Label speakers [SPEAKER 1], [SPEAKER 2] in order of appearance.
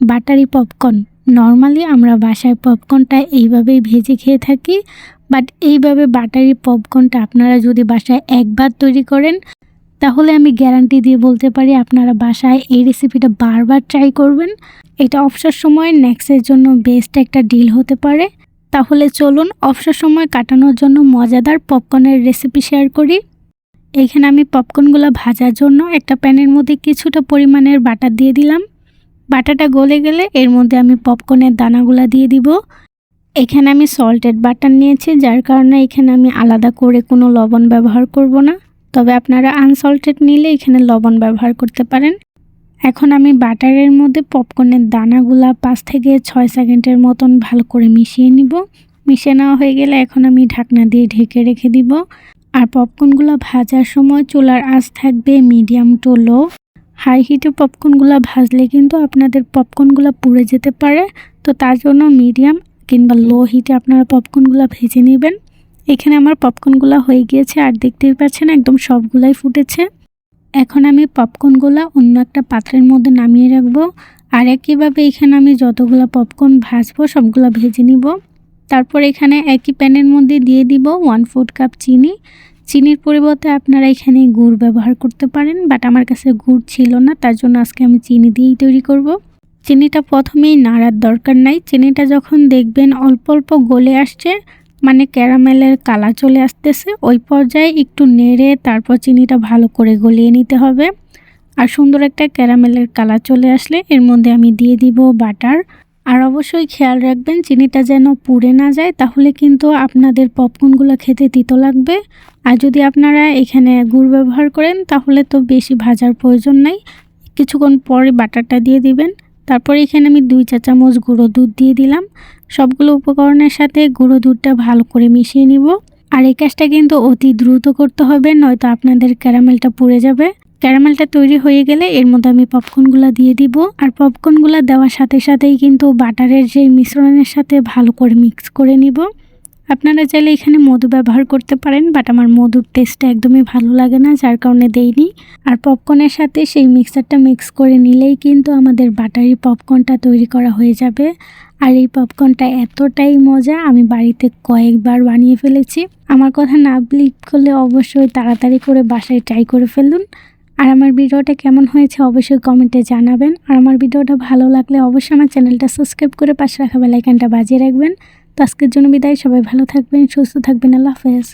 [SPEAKER 1] Buttery popcorn. Normally আমরা বাসায় পপকর্নটা এইভাবেই ভেজে খেয়ে থাকি, বাট এইভাবে বাটারি পপকর্নটা আপনারা যদি বাসায় একবার তৈরি করেন, তাহলে আমি গ্যারান্টি দিয়ে বলতে পারি আপনারা বাসায় এই রেসিপিটা বারবার ট্রাই করবেন। এটা অবসর সময় নেক্সটের জন্য বেস্ট একটা ডিল হতে পারে। তাহলে চলুন অবসর সময় কাটানোর জন্য মজাদার পপকর্নের রেসিপি শেয়ার করি। এখানে আমি পপকর্নগুলো ভাজার জন্য একটা প্যানের মধ্যে কিছুটা পরিমাণের বাটার দিয়ে দিলাম। বাটাটা গলে গেলে এর মধ্যে আমি পপকর্নের দানাগুলো দিয়ে দিব। এখানে আমি সল্টেড বাটার নিয়েছি, যার কারণে এখানে আমি আলাদা করে কোনো লবণ ব্যবহার করব না। তবে আপনারা আনসল্টেড নিলে এখানে লবণ ব্যবহার করতে পারেন। এখন আমি বাটারের মধ্যে পপকর্নের দানাগুলা পাঁচ থেকে ছয় সেকেন্ডের মতন ভালো করে মিশিয়ে নিব। মিশিয়ে নেওয়া হয়ে গেলে এখন আমি ঢাকনা দিয়ে ঢেকে রেখে দিব। আর পপকর্নগুলো ভাজার সময় চুলার আঁচ থাকবে মিডিয়াম টু লো হাই হিটে পপকর্নগুলো ভাজলে কিন্তু আপনাদের পপকর্নগুলো পুড়ে যেতে পারে। তো তার জন্য মিডিয়াম কিংবা লো হিটে আপনারা পপকর্নগুলো ভেজে নেবেন। এখানে আমার পপকর্নগুলো হয়ে গিয়েছে আর দেখতেই পাচ্ছেন একদম সবগুলাই ফুটেছে। এখন আমি পপকর্নগুলো অন্য একটা পাত্রের মধ্যে নামিয়ে রাখব। আর একইভাবে এখানে আমি যতগুলো পপকর্ন ভাজবো, সবগুলো ভেজে নিব। তারপর এখানে একই প্যানের মধ্যে দিয়ে দিব ওয়ান ফুড কাপ চিনি। চিনির পরিবর্তে আপনারা এখানে গুড় ব্যবহার করতে পারেন বাট আমার কাছে গুড় ছিল না, তার জন্য আজকে আমি চিনি দিয়েই তৈরি করব। চিনিটা প্রথমেই নাড়ার দরকার নাই। চিনিটা যখন দেখবেন অল্প অল্প গলে আসছে মানে ক্যারামেলের কালা চলে আসতেছে, ওই পর্যায়ে একটু নেড়ে তারপর চিনিটা ভালো করে গলিয়ে নিতে হবে। আর সুন্দর একটা ক্যারামেলের কালার চলে আসলে এর মধ্যে আমি দিয়ে দিব বাটার। আর অবশ্যই খেয়াল রাখবেন, চিনিটা যেন পুড়ে না যায়, তাহলে কিন্তু আপনাদের পপকর্নগুলো খেতে তিতো লাগবে। আর যদি আপনারা এখানে গুড় ব্যবহার করেন, তাহলে তো বেশি ভাজার প্রয়োজন নাই। কিছুক্ষণ পরে বাটারটা দিয়ে দিবেন। তারপর এখানে আমি দুই চা চামচ গুঁড়ো দুধ দিয়ে দিলাম। সবগুলো উপকরণের সাথে গুঁড়ো দুধটা ভালো করে মিশিয়ে নিব। আর এই কাজটা কিন্তু অতি দ্রুত করতে হবে, নয়তো আপনাদের ক্যারামেলটা পুড়ে যাবে। ক্যারামেলটা তৈরি হয়ে গেলে এর মধ্যে আমি পপকর্নগুলো দিয়ে দিব। আর পপকর্নগুলো দেওয়ার সাথে সাথেই কিন্তু বাটারের যে মিশ্রণের সাথে ভালো করে মিক্স করে নিব। আপনারা চাইলে এখানে মধু ব্যবহার করতে পারেন বাট আমার মধুর টেস্টটা একদমই ভালো লাগে না, যার কারণে দেইনি। আর পপকর্নের সাথে সেই মিক্সারটা মিক্স করে নিলেই কিন্তু আমাদের বাটারি পপকর্নটা তৈরি করা হয়ে যাবে। আর এই পপকর্নটা এতটাই মজা, আমি বাড়িতে কয়েকবার বানিয়ে ফেলেছি। আমার কথা না বিলিভ করলে অবশ্যই তাড়াতাড়ি করে বাসায় ট্রাই করে ফেলুন। আর আমার ভিডিওটা কেমন হয়েছে অবশ্যই কমেন্টে জানাবেন। আর আমার ভিডিওটা ভালো লাগলে অবশ্যই আমার চ্যানেলটা সাবস্ক্রাইব করে পাশে রাখা বেলাইকানটা বাজিয়ে রাখবেন। তো আজকের জন্য বিদায়, সবাই ভালো থাকবেন, সুস্থ থাকবেন, আল্লাহ হাফেজ।